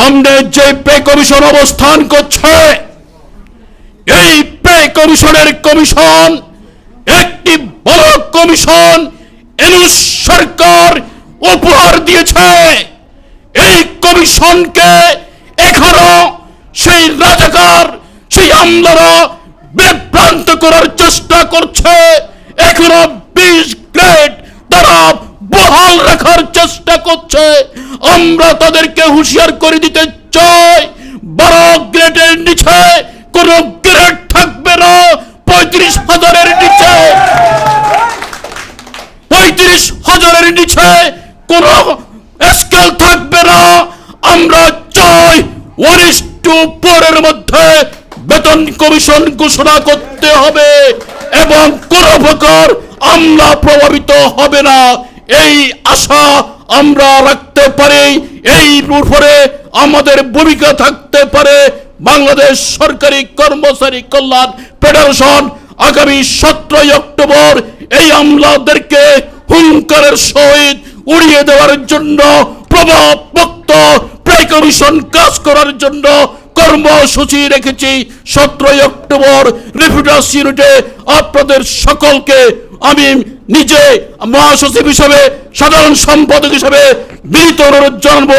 সামনে যে pay commission অবস্থান করছে, এই পে কমিশনের কমিশন, একটি বড় কমিশন এনুস সরকার উপহার দিয়েছে। এই কমিশনকে এখনও সেই রাজাকার, সেই আমলারা বিভ্রান্ত করার চেষ্টা করছে। এখনও বিশ গ্রেড তারা বহাল রাখার চেষ্টা করছে আমরা তাদেরকে হুঁশিয়ার করে দিতে চাই বারো গ্রেডের নিচে কোনো গ্রেড থাকবে না, পঁয়ত্রিশ হাজারের নিচে। পঁয়ত্রিশ হাজারের নিচে কোন স্কেল থাকবে না, আমরা চাই ওয়ান টু মধ্যে বেতন কমিশন ঘোষণা করতে হবে এবং কোন প্রকার আমলা প্রভাবিত হবে না। এই আশা আমরা রাখতে পারি, এই উপরে আমাদের ভূমিকা থাকতে পারে। বাংলাদেশ সরকারি কর্মচারী কল্যাণ ফেডারেশন আগামী সতেরোই অক্টোবর এই আমলাদেরকে হুঙ্কারের সহিত উড়িয়ে দেওয়ার জন্য প্রভাব মুক্ত প্রে কমিশন কাজ করার জন্য কর্মসূচি রেখেছি। সতেরোই অক্টোবর রিফিউটাস ইউনিটে আপনাদের সকলকে আমি নিজে মহাসচিব হিসেবে সাধারণ সম্পাদক হিসেবে বিনীত অনুরোধ জানাব।